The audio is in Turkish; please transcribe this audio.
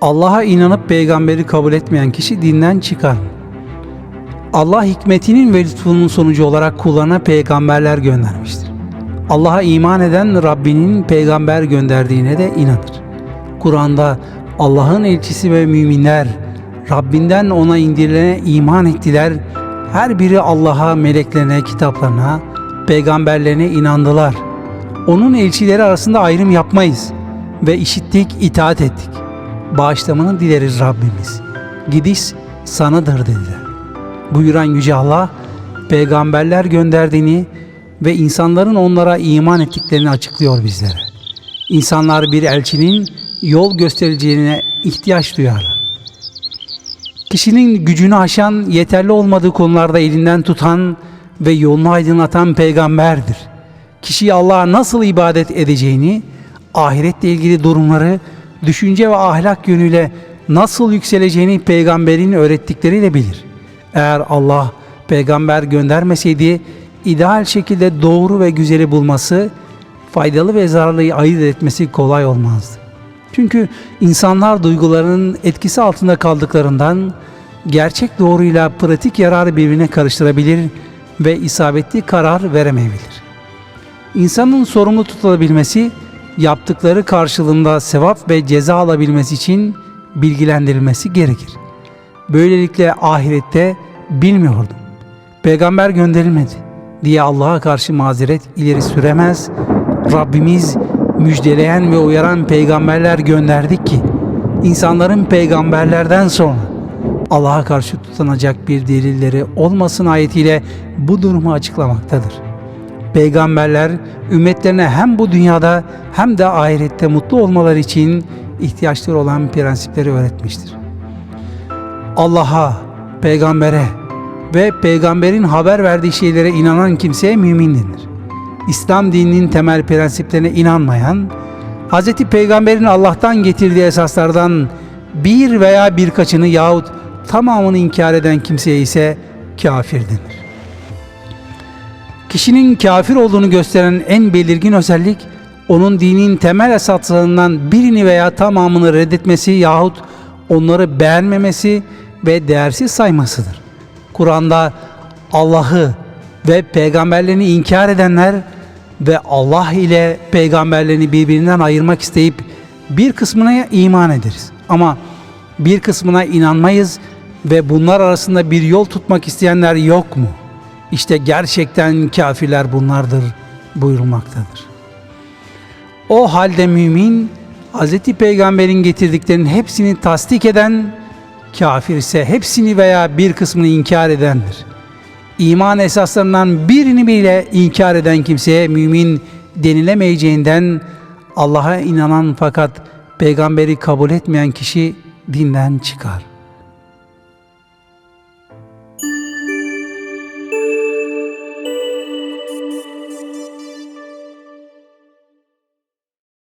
Allah'a inanıp peygamberi kabul etmeyen kişi dinden çıkar. Allah hikmetinin ve lütfunun sonucu olarak kullarına peygamberler göndermiştir. Allah'a iman eden Rabbinin peygamber gönderdiğine de inanır. Kur'an'da Allah'ın elçisi ve müminler Rabbinden ona indirilene iman ettiler. Her biri Allah'a, meleklerine, kitaplarına, peygamberlerine inandılar. Onun elçileri arasında ayrım yapmayız ve işittik, itaat ettik. Bağışlamanı dileriz Rabbimiz. Gidiş sanadır dediler. Buyuran Yüce Allah, peygamberler gönderdiğini ve insanların onlara iman ettiklerini açıklıyor bizlere. İnsanlar bir elçinin yol göstereceğine ihtiyaç duyarlar. Kişinin gücünü aşan, yeterli olmadığı konularda elinden tutan ve yolunu aydınlatan peygamberdir. Kişiyi Allah'a nasıl ibadet edeceğini, ahiretle ilgili durumları, düşünce ve ahlak yönüyle nasıl yükseleceğini peygamberin öğrettikleriyle bilir. Eğer Allah peygamber göndermeseydi, ideal şekilde doğru ve güzeli bulması, faydalı ve zararlıyı ayırt etmesi kolay olmazdı. Çünkü insanlar duygularının etkisi altında kaldıklarından gerçek doğruyla pratik yararı birbirine karıştırabilir ve isabetli karar veremeyebilir. İnsanın sorumlu tutulabilmesi, yaptıkları karşılığında sevap ve ceza alabilmesi için bilgilendirilmesi gerekir. Böylelikle ahirette bilmiyordum. Peygamber gönderilmedi diye Allah'a karşı mazeret ileri süremez. Rabbimiz müjdeleyen ve uyaran peygamberler gönderdik ki insanların peygamberlerden sonra Allah'a karşı tutunacak bir delilleri olmasın ayetiyle bu durumu açıklamaktadır. Peygamberler ümmetlerine hem bu dünyada hem de ahirette mutlu olmaları için ihtiyaçları olan prensipleri öğretmiştir. Allah'a, peygambere ve peygamberin haber verdiği şeylere inanan kimseye mümin denir. İslam dininin temel prensiplerine inanmayan, Hz. Peygamber'in Allah'tan getirdiği esaslardan bir veya birkaçını yahut tamamını inkar eden kimseye ise kafir denir. Kişinin kafir olduğunu gösteren en belirgin özellik, onun dinin temel esaslarından birini veya tamamını reddetmesi yahut onları beğenmemesi ve değersiz saymasıdır. Kur'an'da Allah'ı ve peygamberlerini inkar edenler ve Allah ile peygamberlerini birbirinden ayırmak isteyip bir kısmına iman ederiz. Ama bir kısmına inanmayız ve bunlar arasında bir yol tutmak isteyenler yok mu? İşte gerçekten kafirler bunlardır buyurulmaktadır. O halde mümin Hz. Peygamber'in getirdiklerinin hepsini tasdik eden, kafir ise hepsini veya bir kısmını inkar edendir. İman esaslarından birini bile inkar eden kimseye mümin denilemeyeceğinden Allah'a inanan fakat peygamberi kabul etmeyen kişi dinden çıkar.''